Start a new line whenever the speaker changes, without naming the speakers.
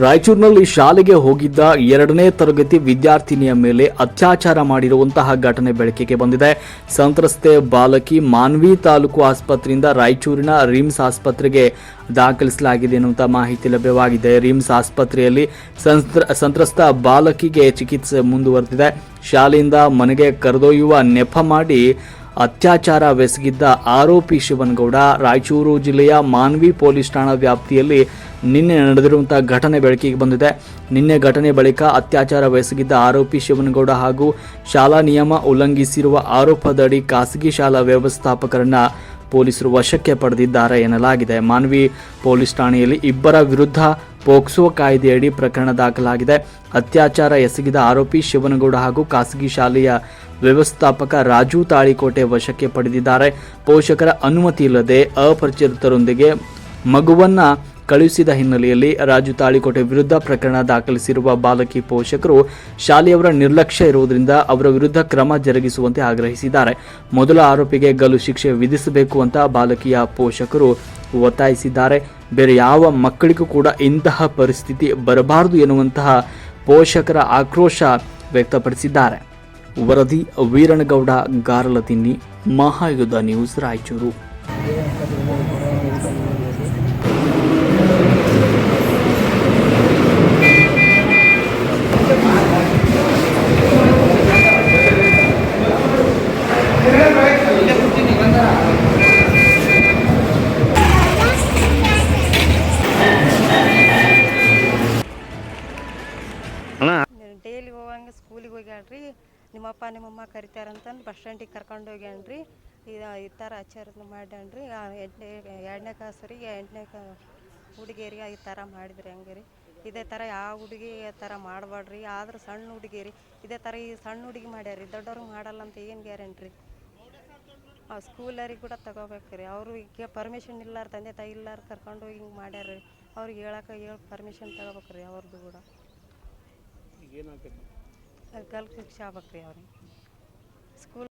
ರಾಯಚೂರಿನಲ್ಲಿ ಶಾಲೆಗೆ ಹೋಗಿದ್ದ ಎರಡನೇ ತರಗತಿ ವಿದ್ಯಾರ್ಥಿನಿಯ ಮೇಲೆ ಅತ್ಯಾಚಾರ ಮಾಡಿರುವಂತಹ ಘಟನೆ ಬೆಳಕಿಗೆ ಬಂದಿದೆ. ಸಂತ್ರಸ್ತೆ ಬಾಲಕಿ ಮಾನ್ವಿ ತಾಲೂಕು ಆಸ್ಪತ್ರೆಯಿಂದ ರಾಯಚೂರಿನ ರಿಮ್ಸ್ ಆಸ್ಪತ್ರೆಗೆ ದಾಖಲಿಸಲಾಗಿದೆ ಎನ್ನುವಂಥ ಮಾಹಿತಿ ಲಭ್ಯವಾಗಿದೆ. ರಿಮ್ಸ್ ಆಸ್ಪತ್ರೆಯಲ್ಲಿ ಸಂತ್ರ ಸಂತ್ರಸ್ತ ಬಾಲಕಿಗೆ ಚಿಕಿತ್ಸೆ ಮುಂದುವರೆದಿದೆ. ಶಾಲೆಯಿಂದ ಮನೆಗೆ ಕರೆದೊಯ್ಯುವ ನೆಪ ಮಾಡಿ ಅತ್ಯಾಚಾರವೆಸಗಿದ್ದ ಆರೋಪಿ ಶಿವನಗೌಡ ರಾಯಚೂರು ಜಿಲ್ಲೆಯ ಮಾನ್ವಿ ಪೊಲೀಸ್ ಠಾಣಾ ವ್ಯಾಪ್ತಿಯಲ್ಲಿ ನಿನ್ನೆ ನಡೆದಿರುವಂತಹ ಘಟನೆ ಬೆಳಕಿಗೆ ಬಂದಿದೆ. ನಿನ್ನೆ ಘಟನೆ ಬಳಿಕ ಅತ್ಯಾಚಾರ ವಹಿಸಿದ್ದ ಆರೋಪಿ ಶಿವನಗೌಡ ಹಾಗೂ ಶಾಲಾ ನಿಯಮ ಉಲ್ಲಂಘಿಸಿರುವ ಆರೋಪದಡಿ ಖಾಸಗಿ ಶಾಲಾ ವ್ಯವಸ್ಥಾಪಕರನ್ನ ಪೊಲೀಸರು ವಶಕ್ಕೆ ಪಡೆದಿದ್ದಾರೆ ಎನ್ನಲಾಗಿದೆ. ಮಾನ್ವಿ ಪೊಲೀಸ್ ಠಾಣೆಯಲ್ಲಿ ಇಬ್ಬರ ವಿರುದ್ಧ ಪೋಕ್ಸೋ ಕಾಯ್ದೆಯಡಿ ಪ್ರಕರಣ ದಾಖಲಾಗಿದೆ. ಅತ್ಯಾಚಾರ ಎಸಗಿದ ಆರೋಪಿ ಶಿವನಗೌಡ ಹಾಗೂ ಖಾಸಗಿ ಶಾಲೆಯ ವ್ಯವಸ್ಥಾಪಕ ರಾಜು ತಾಳಿಕೋಟೆ ವಶಕ್ಕೆ ಪಡೆದಿದ್ದಾರೆ. ಪೋಷಕರ ಅನುಮತಿ ಇಲ್ಲದೆ ಅಪರಿಚಿತರೊಂದಿಗೆ ಮಗುವನ್ನ ಕಳುಹಿಸಿದ ಹಿನ್ನೆಲೆಯಲ್ಲಿ ರಾಜು ತಾಳಿಕೋಟೆ ವಿರುದ್ಧ ಪ್ರಕರಣ ದಾಖಲಿಸಿರುವ ಬಾಲಕಿ ಪೋಷಕರು ಶಾಲೆಯವರ ನಿರ್ಲಕ್ಷ್ಯ ಇರುವುದರಿಂದ ಅವರ ವಿರುದ್ಧ ಕ್ರಮ ಜರುಗಿಸುವಂತೆ ಆಗ್ರಹಿಸಿದ್ದಾರೆ. ಮೊದಲ ಆರೋಪಿಗೆ ಗಲ್ಲು ಶಿಕ್ಷೆ ವಿಧಿಸಬೇಕು ಅಂತ ಬಾಲಕಿಯ ಪೋಷಕರು ಒತ್ತಾಯಿಸಿದ್ದಾರೆ. ಬೇರೆ ಯಾವ ಮಕ್ಕಳಿಗೂ ಕೂಡ ಇಂತಹ ಪರಿಸ್ಥಿತಿ ಬರಬಾರದು ಎನ್ನುವಂತಹ ಪೋಷಕರ ಆಕ್ರೋಶ ವ್ಯಕ್ತಪಡಿಸಿದ್ದಾರೆ. ವರದಿ ವೀರಣಗೌಡ ಗಾರಲತಿನ್ನಿ, ಮಹಾಯುದ್ಧ ನ್ಯೂಸ್ ರಾಯಚೂರು.
ಡೈಲಿ ಹೋಗಂಗೆ ಸ್ಕೂಲಿಗೆ ಹೋಗ್ಯಾಳ್ರಿ. ನಿಮ್ಮಪ್ಪ ನಿಮ್ಮಮ್ಮ ಕರಿತಾರಂತಂದು ಬಸ್ ಸ್ಟ್ಯಾಂಡಿಗೆ ಕರ್ಕೊಂಡು ಹೋಗ್ಯಾನ್ರಿ ಇದು ಈ ಥರ ಆಚಾರ ಮಾಡ್ಯಾನ್ರಿ ಎಂಟನೇ ಎರಡನೇ ಕ್ಲಾಸರಿಗೆ ಎಂಟನೇ ಹುಡುಗಿಯರಿಗೆ ಈ ಥರ ಮಾಡಿದ್ರಿ ಹಂಗೆ ರೀ ಇದೇ ಥರ ಯಾವ ಹುಡುಗಿ ಥರ ಮಾಡಬೇಡ್ರಿ ಆದ್ರೆ ಸಣ್ಣ ಹುಡುಗಿರಿ. ಇದೇ ಥರ ಈ ಸಣ್ಣ ಹುಡುಗಿ ಮಾಡ್ಯಾರಿ ದೊಡ್ಡವ್ರಿಗೆ ಮಾಡಲ್ಲ ಅಂತ ಏನು ಗ್ಯಾರಂಟಿ ಆ ಸ್ಕೂಲರಿಗೆ ಕೂಡ ತಗೋಬೇಕು ರೀ ಅವರು ಈಗ ಪರ್ಮಿಷನ್ ಇಲ್ಲಾರ ತಂದೆ ತಾಯಿ ಇಲ್ಲಾರ ಕರ್ಕೊಂಡು ಹೋಗಿ ಹಿಂಗೆ ಮಾಡ್ಯಾರ ರೀ ಅವ್ರಿಗೆ ಹೇಳಕ್ಕೆ ಹೇಳಿ ಪರ್ಮಿಷನ್ ತಗೋಬೇಕು ರೀ ಅವ್ರದ್ದು ಕೂಡ. ಗಲ್ ಶಿಕ್ಷೆ ಆಗ್ಬೇಕು? ರೀ ಅವ್ರಿಗೆ. ಸ್ಕೂಲ್